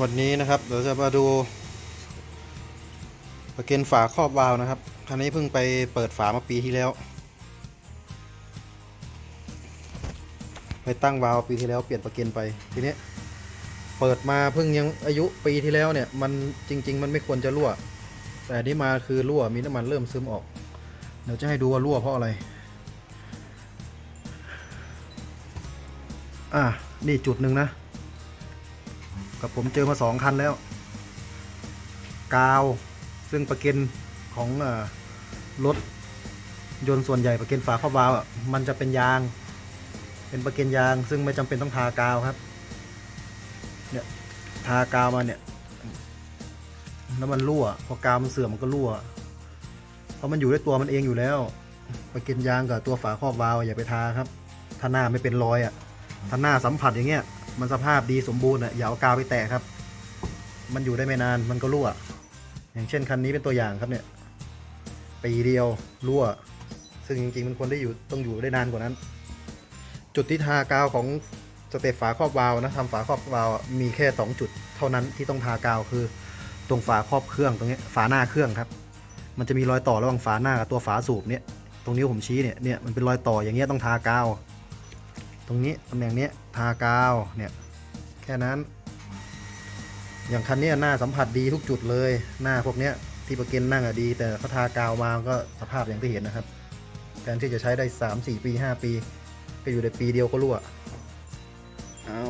วันนี้นะครับเราจะมาดูประเก็นฝาครอบวาล์วนะครับคันนี้เพิ่งไปเปิดฝามาปีที่แล้ว ไปตั้งวาล์วปีที่แล้วเปลี่ยนประเก็นไปทีนี้เปิดมาเพิ่งยังอายุปีที่แล้วเนี่ยมันจริง ๆ มันไม่ควรจะรั่ว แต่อันนี้มาคือรั่วมีน้ำมันเริ่มซึมออกเดี๋ยวจะให้ดูว่ารั่วเพราะอะไรอะนี่จุดหนึ่งนะ กับผมเจอมาสองคันแล้ว กาว ซึ่งประเก็นของรถยนต์ส่วนใหญ่ประเก็นฝาครอบวาล์วมันจะเป็นยาง เป็นประเก็นยาง ซึ่งไม่จำเป็นต้องทากาวครับ เนี่ยทากาวมาเนี่ยแล้วมันรั่ว พอกาวมันเสื่อมมันก็รั่ว เพราะมันอยู่ด้วยตัวมันเองอยู่แล้ว ประเก็นยางกับตัวฝาครอบวาล์วอย่าไปทาครับถ้าหน้าไม่เป็นรอยอะถ้าหน้าสัมผัสอย่างเงี้ย มันสภาพดีสมบูรณ์อะอย่าเอากาวไปแตะครับ มันอยู่ได้ไม่นานมันก็รั่ว อย่างเช่นคันนี้เป็นตัวอย่างครับเนี่ยปีเดียวรั่ว ซึ่งจริงๆมันควรได้อยู่ต้องอยู่ได้นานกว่านั้น จุดที่ทากาวของสเตปฝาครอบวาล์วนะทำฝาครอบวาล์วมีแค่ 2 จุด เท่านั้นที่ต้องทากาวคือ ตรงฝาครอบเครื่องตรงนี้ฝาหน้าเครื่องครับ มันจะมีรอยต่อระหว่างฝาหน้ากับตัวฝาสูบเนี่ยตรงนิ้ผมชี้เนี่ยเนี่ยมันเป็นรอยต่ออย่างเงี้ยต้องทากาว รงนี้ตำแหน่งนี้ทากาวเนี่ยแค่นั้น อย่างคันนี้หน้าสัมผัสดีทุกจุดเลยหน้าพวกเนี้ยที่ประเก็นนั่งอะดี แต่เขาทากาวมาก็สภาพอย่างที่เห็นนะครับแทนที่จะใช้ได้ 3 4 ปี 5 ปี ก็อยู่ในปีเดียวก็รั่วเอา